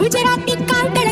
Gujarati counter